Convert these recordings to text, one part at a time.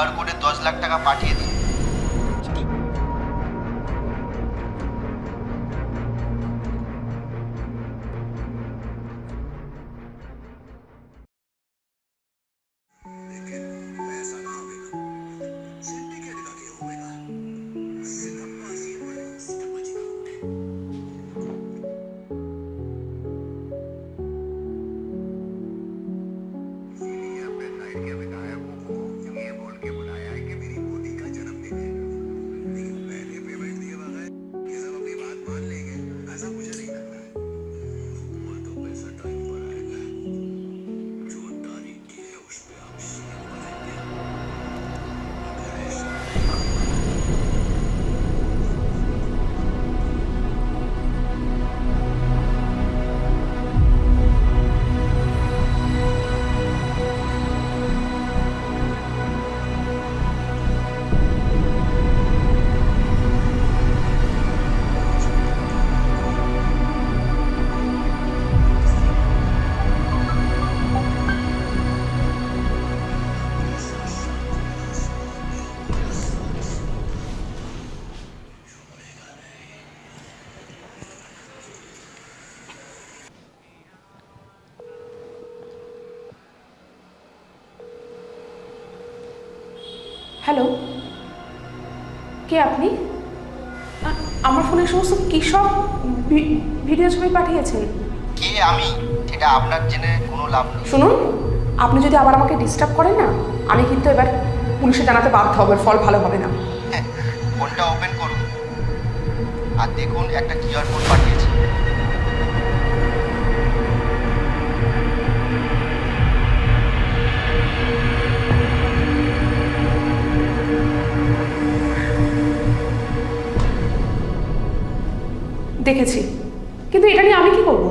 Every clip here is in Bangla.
কিউআর কোডে দশ লাখ টাকা পাঠিয়ে দিন। হ্যালো? কে আপনি? আমার ফোনে সমস্ত কী সব ভিডিও ছবি পাঠিয়েছেন? কে আমি? সেটা আপনার জেনে কোনো লাভ নেই। শুনুন আপনি যদি আবার আমাকে ডিস্টার্ব করেন না আমি কিন্তু এবার পুলিশে জানাতে বাধ্য হব ফল ভালো হবে না। ফোনটা ওপেন করুন। আর দেখুন একটা কিউআর কোড পাঠিয়েছে। দেখেছি। কিন্তু এটা নিয়ে আমি কি করব?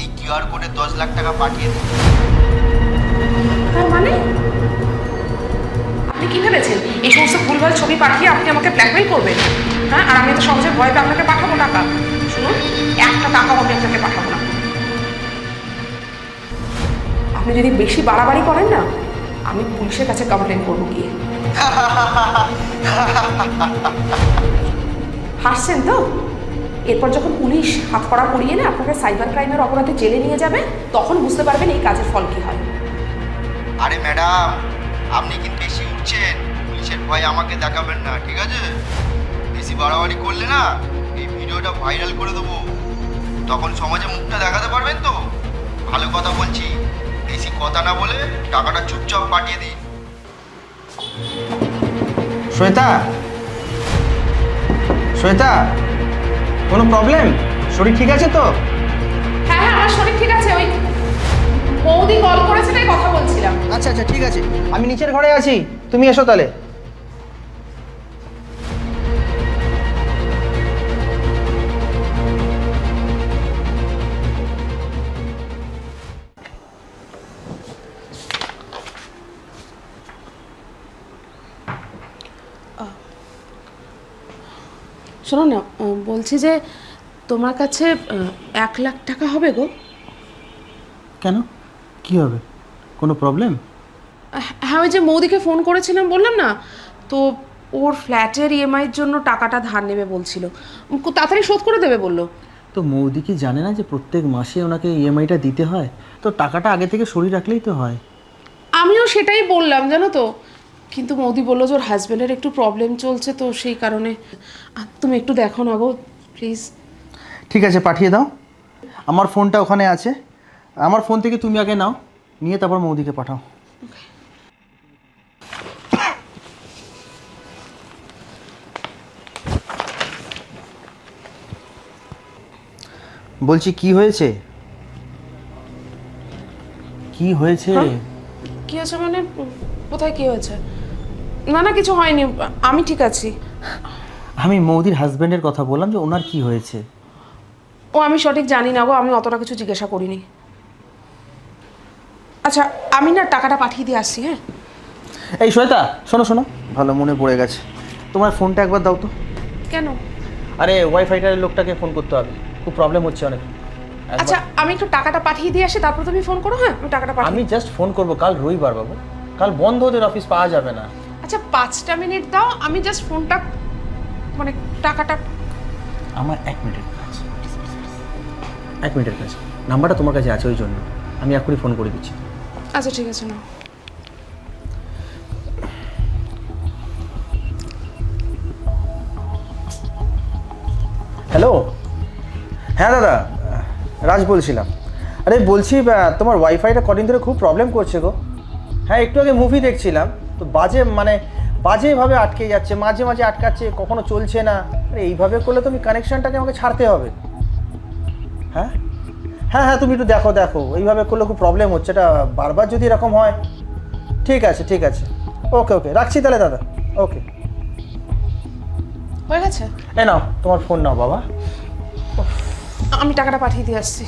এই কিউআর কোডে দশ লাখ টাকা পাঠিয়ে দিন। তার মানে? আপনি কি ভেবেছেন? এই সমস্ত ভুলভাল ছবি পাঠিয়ে আপনি আমাকে ব্ল্যাকমেল করবেন? হ্যাঁ আর আমি তো সহজে ভয় পেয়ে আপনাকে পাঠাবো টাকা। শুনুন একটা টাকাও আমি আপনাকে পাঠাবো না। আপনি যদি বেশি বাড়াবাড়ি করেন না আমি পুলিশের কাছে কমপ্লেন করব গিয়ে। হাসছেন তো? এরপর যখন পুলিশ হাত করা পড়িয়ে না আপনাকে সাইবার ক্রাইমের অপরাধে জেলে নিয়ে যাবে তখন বুঝতে পারবেন এই কাজের ফল কী হয়। আরে ম্যাডাম আপনি কিন্তু বেশি উঠছেন? পুলিশের ভয় আমাকে দেখাবেন না ঠিক আছে? বেশি বাড়াবাড়ি করলে না এই ভিডিওটা ভাইরাল করে দেবো। তখন সমাজে মুখটা দেখাতে পারবেন তো? ভালো কথা বলছি বেশি কথা না বলে টাকাটা চুপচাপ পাঠিয়ে দিন। শ্বেতা? শ্বেতা? কোনো প্রবলেম শরীর ঠিক আছে তো? হ্যাঁ হ্যাঁ আমার শরীর ঠিক আছে। ওই বৌদি কল করেছে তাই কথা বলছিলাম। আচ্ছা আচ্ছা ঠিক আছে। আমি নিচের ঘরে আছি। তুমি এসো তাহলে। শোনো না বলছি যে তোমার কাছে এক লাখ টাকা হবে গো। কেন? কি হবে? কোনো প্রবলেম হ্যাঁ ওই যে মৌদিকে ফোন করেছিলাম বললাম না তো ওর ফ্ল্যাটের ইএমআইয়ের জন্য টাকাটা ধার নেবে বলছিল। তাড়াতাড়ি শোধ করে দেবে বলল। তো মৌদি কি জানে না যে প্রত্যেক মাসে ওনাকে ইএমআইটা দিতে হয়? তো টাকাটা আগে থেকে সরিয়ে রাখলেই তো হয়। আমিও সেটাই বললাম জানো তো। কিন্তু মৌদি বলল যে ওর হাজব্যান্ডের একটু প্রবলেম চলছে তো সেই কারণে। আহ, তুমি একটু দেখো না গো প্লিজ ঠিক আছে পাঠিয়ে দাও। আমার ফোনটা ওখানে আছে। আমার ফোন থেকে তুমি আগে নাও নিয়ে তারপর মৌদিকে পাঠাও। বলছি কি হয়েছে? কি হয়েছে? কি হয়েছে মানে? উম, কোথায় কি হয়েছে? না না কিছু হয়নি। আমি ঠিক আছি। আমি মৌদির হাজবেন্ডের কথা বললাম যে ওনার কি হয়েছে। ও আমি সঠিক জানি না গো আমি অতটা কিছু জিজ্ঞাসা করিনি। আচ্ছা আমি না টাকাটা পাঠিয়ে দিয়ে আসছি হ্যাঁ? এই শ্বেতা শোনো শোনো। ভালো মনে পড়ে গেছে। তোমার ফোনটা একবার দাও তো। কেন? আরে ওয়াইফাইটার লোকটাকে ফোন করতে হবে। খুব প্রবলেম হচ্ছে অনেক। আচ্ছা আমি একটু টাকাটা পাঠিয়ে দিয়ে আসি তারপর তুমি ফোন করো হ্যাঁ? আমি টাকাটা আমি জাস্ট ফোন করব কাল রবিবার বাবু। কাল বন্ধ ওদের অফিস পাওয়া যাবে না। আচ্ছা পাঁচটা মিনিট দাও আমি জাস্ট ফোনটা মানে টাকাটা আমার এক মিনিটের কাজ। এক মিনিটের কাজ। নাম্বারটা তোমার কাছে আছে ওই জন্য। আমি এখনই ফোন করে দিচ্ছি। আচ্ছা ঠিক আছে না হ্যালো হ্যাঁ দাদা। রাজ বলছিলাম। আরে বলছি তোমার ওয়াইফাইটা কদিন ধরে খুব প্রবলেম করছে গো। হ্যাঁ একটু আগে মুভি দেখছিলাম। বাজে মানে বাজেভাবে আটকে যাচ্ছে মাঝে মাঝে আটকাচ্ছে কখনো চলছে না। আরে এইভাবে করলে তুমি কানেকশানটাকে আমাকে ছাড়তে হবে। হ্যাঁ? হ্যাঁ হ্যাঁ তুমি একটু দেখো দেখো। এইভাবে করলে খুব প্রবলেম হচ্ছে এটা বারবার যদি এরকম হয়। ঠিক আছে ঠিক আছে। ওকে ওকে রাখছি তাহলে দাদা। ওকে হয়ে গেছে? এ নাও তোমার ফোন নাও বাবা। আমি টাকাটা পাঠিয়ে দিয়ে আসছি।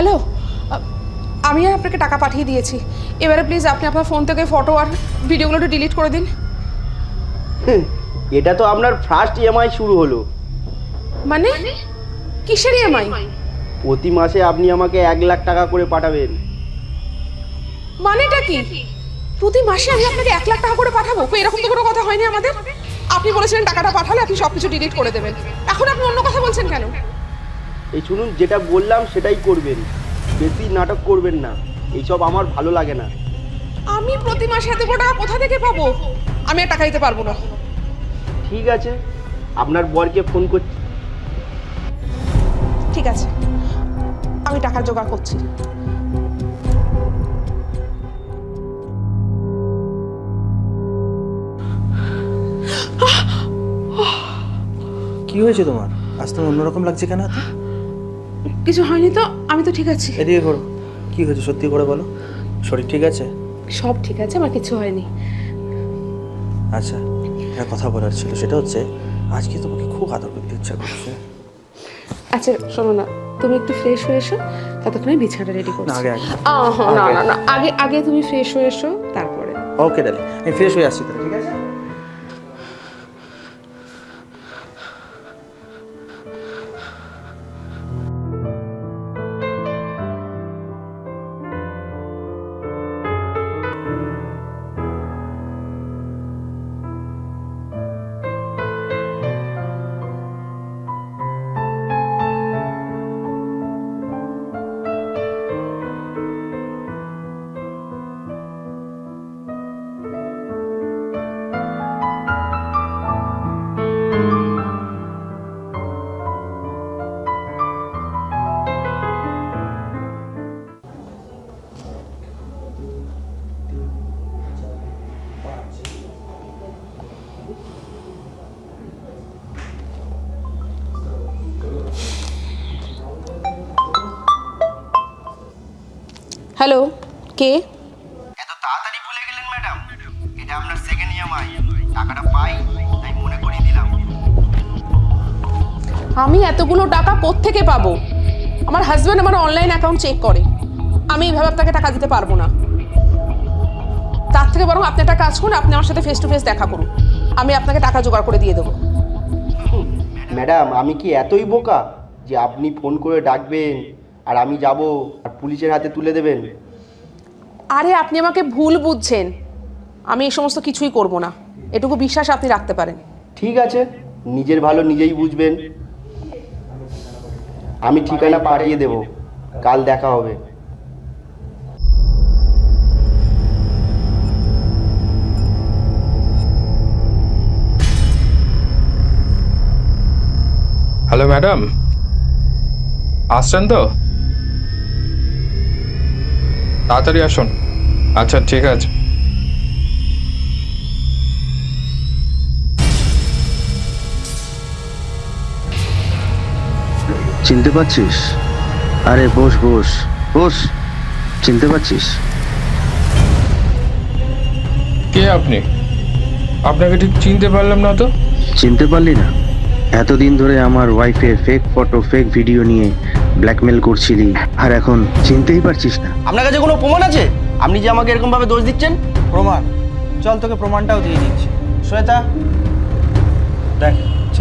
হ্যালো? আমি আর আপনাকে টাকা পাঠিয়ে দিয়েছি। এবারে প্লিজ আপনি আপনার ফোন থেকে ফটো আর ভিডিওগুলো একটু ডিলিট করে দিন। এটা তো আপনার ফার্স্ট ইএমআই শুরু হলো। মানে? কিসের ইএমআই প্রতি মাসে আপনি আমাকে এক লাখ টাকা করে পাঠাবেন। মানেটা কি? প্রতি মাসে আমি আপনাকে এক লাখ টাকা করে পাঠাবো? কই এরকম তো কোনো কথা হয়নি আমাদের? আপনি বলেছিলেন টাকাটা পাঠালে আপনি সব কিছু ডিলিট করে দেবেন। এখন আপনি অন্য কথা বলছেন কেন? এই শুনুন যেটা বললাম সেটাই করবেন। বেশি নাটক করবেন না। এইসব আমার ভালো লাগে না। আমি প্রতি মাসে এত বড় টাকা কোথা থেকে পাবো? আমি আর টাকা দিতে পারব না। ঠিক আছে আপনার বরকে ফোন করছি। ঠিক আছে আমি টাকা জোগাড় করছি। কি হয়েছে তোমার? আজ তোমার অন্যরকম লাগছে কেন কিছু হয়নি তো? আমি তো ঠিক আছি। এদিকে করো। কি হয়েছে সত্যি করে বলো? শরীর ঠিক আছে? সব ঠিক আছে আমার কিছু হয়নি। আচ্ছা একটা কথা বলার ছিল সেটা হচ্ছে আজকে তোমাকে খুব আদর করতে ইচ্ছা করছে। আচ্ছা শোনো না তুমি একটু ফ্রেশ হয়ে এসো ততক্ষণে বিছানাটা রেডি করছি। আগে, আগে। না। না না আগে আগে তুমি ফ্রেশ হয়ে এসো তারপরে। ওকে ডালি আমি ফ্রেশ হয়ে আসছি তাহলে ঠিক আছে? হ্যালো কে? এত তাড়াতাড়ি ভুলে গেলেন ম্যাডাম। এটা আপনার সেকেন্ড ইএমআই টাকাটা পাই তাই মনে করিয়ে দিলাম। আমি এতগুলো টাকা থেকে পাবো? আমার হাজব্যান্ড আমার অনলাইন অ্যাকাউন্ট চেক করে। আমি এইভাবে আপনাকে টাকা দিতে পারব না। তার থেকে বরং আপনি একটা কাজ করুন আপনি আমার সাথে ফেস টু ফেস দেখা করুন। আমি আপনাকে টাকা জোগাড় করে দিয়ে দেবো। ম্যাডাম আমি কি এতই বোকা যে আপনি ফোন করে ডাকবেন আর আমি যাব পুলিশের হাতে তুলে দেবেন? আরে আপনি আমাকে ভুল বুঝছেন। আমি এই সমস্ত কিছুই করব না। এটুকু বিশ্বাস আপনি রাখতে পারেন। ঠিক আছে নিজের ভালো নিজেই বুঝবেন। আমি ঠিকানা পাঠিয়ে দেব। কাল দেখা হবে। Hello madam. আসছেন তো? তাড়াতাড়ি আসুন। আচ্ছা ঠিক আছে। চিনতে পারছিস? আরে বস বস বস চিনতে পারছিস? কে আপনি? আপনাকে ঠিক চিনতে পারলাম না তো। চিনতে পারলি না? এতদিন ধরে আমার ওয়াইফের ফেক ফটো ফেক ভিডিও নিয়ে ব্ল্যাকমেল করছিলি। আর এখন চিনতেই পারছিস না। আপনার কাছে কোনো প্রমাণ আছে? আপনি যে আমাকে এরকম ভাবে দোষ দিচ্ছেন? প্রমাণ। চল তোকে প্রমাণটাও দিয়ে দিচ্ছি। শ্বেতা দেখ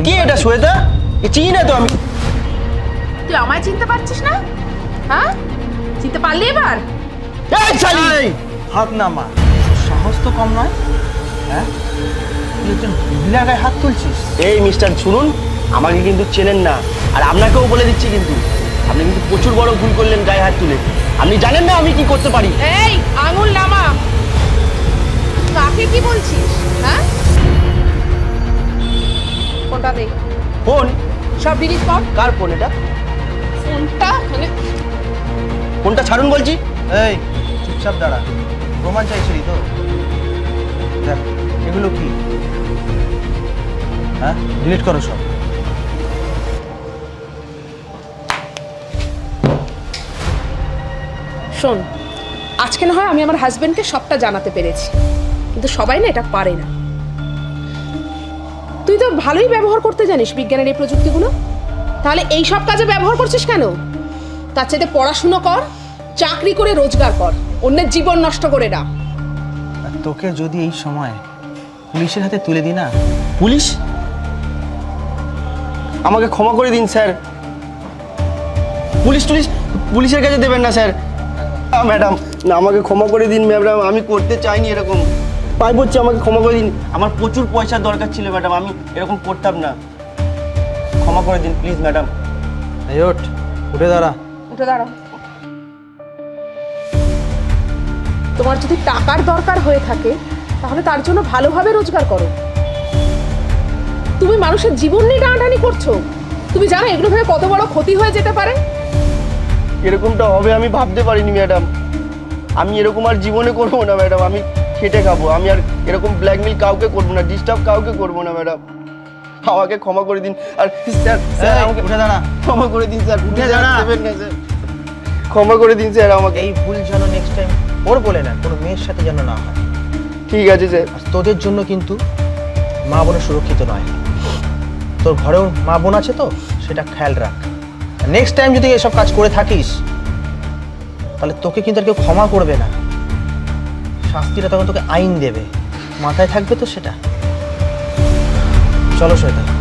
কি এটা? শ্বেতা? এ চিনি না তো আমি। তুই আমায় চিনতে পারছিস না? হ্যাঁ? চিনতে পারলি এবার? এই! এই, হাত নামা সাহস তো কম নয়। হ্যাঁ? তুই একজন মহিলার হাত তুলছিস? এই মিস্টার শুনুন। আমাকে কিন্তু চেনেন না। আর আপনাকেও বলে দিচ্ছি কিন্তু। আপনি কিন্তু প্রচুর বড় ভুল করলেন গায়ে হাত তুলে। আপনি জানেন না আমি কি করতে পারি? এই আঙুল নামা। কাকে কি বলছিস? হ্যাঁ? ফোনটা দে। ফোন? সব ডিলিট কর। কার ফোন এটা? ফোনটা মানে ফোনটা ছাড়ুন বলছি। এই চুপচাপ দাঁড়া। প্রমাণ চাইছিলি তো? দেখ এগুলো কি? হ্যাঁ ডিলিট করো সব। শোন আজকে না হয় আমি আমার হাজবেন্ডকে সবটা জানাতে পেরেছি। কিন্তু সবাই না এটা পারে না। তুই তো ভালোই ব্যবহার করতে জানিস বিজ্ঞানের এই প্রযুক্তিগুলো। তাহলে এই সব কাজে ব্যবহার করছিস কেন? তার চাইতে পড়াশুনো কর চাকরি করে রোজগার কর অন্যের জীবন নষ্ট করে না। তোকে যদি এই সময় পুলিশের হাতে তুলে দিই না? পুলিশ? আমাকে ক্ষমা করে দিন স্যার। পুলিশ টুলিশ পুলিশের কাছে দেবেন না স্যার। না, ম্যাডাম। না আমাকে ক্ষমা করে দিন ম্যাডাম। আমি করতে চাইনি এরকম। পাই বলছি আমাকে ক্ষমা করে দিন। আমার প্রচুর পয়সার দরকার ছিল ম্যাডাম। আমি এরকম করতাম না। ক্ষমা করে দিন প্লিজ ম্যাডাম। এই ওঠ উঠে দাঁড়া। উঠে দাঁড়াও তোমার যদি টাকার দরকার হয়ে থাকে তাহলে তার জন্য ভালোভাবে রোজগার করো। তুমি মানুষের জীবন নিয়ে টানাটানি করছ। তুমি জানো এগুলো ভেবে কত বড় ক্ষতি হয়ে যেতে পারে? এরকমটা হবে আমি ভাবতে পারিনি ম্যাডাম আমি এরকম আর জীবনে করব না ম্যাডাম আমি খেটে খাব। আমি আর এরকম ব্ল্যাকমেল কাউকে করব না ডিস্টার্ব কাউকে করব না ম্যাডাম আমাকে ক্ষমা করে দিন। আর স্যার স্যার আমাকে উঠে দাঁড়া। ক্ষমা করে দিন স্যার। উঠে দাঁড়া। না স্যার। ক্ষমা করে দিন স্যার আমাকে। এই ভুল যেন নেক্সট টাইম ওর বলে না কোনো মেয়ের সাথে যেন না হয়। ঠিক আছে স্যার। তোদের জন্য কিন্তু মা বোনের সুরক্ষিত নয়। তোর ঘরেও মা বোন আছে তো সেটা খেয়াল রাখ। নেক্সট টাইম যদি এসব কাজ করে থাকিস, তাহলে তোকে কিন্তু আর কেউ ক্ষমা করবে না। শাস্তিটা তখন তোকে আইন দেবে। মাথায় থাকবে তো সেটা। চলো শ্বেতা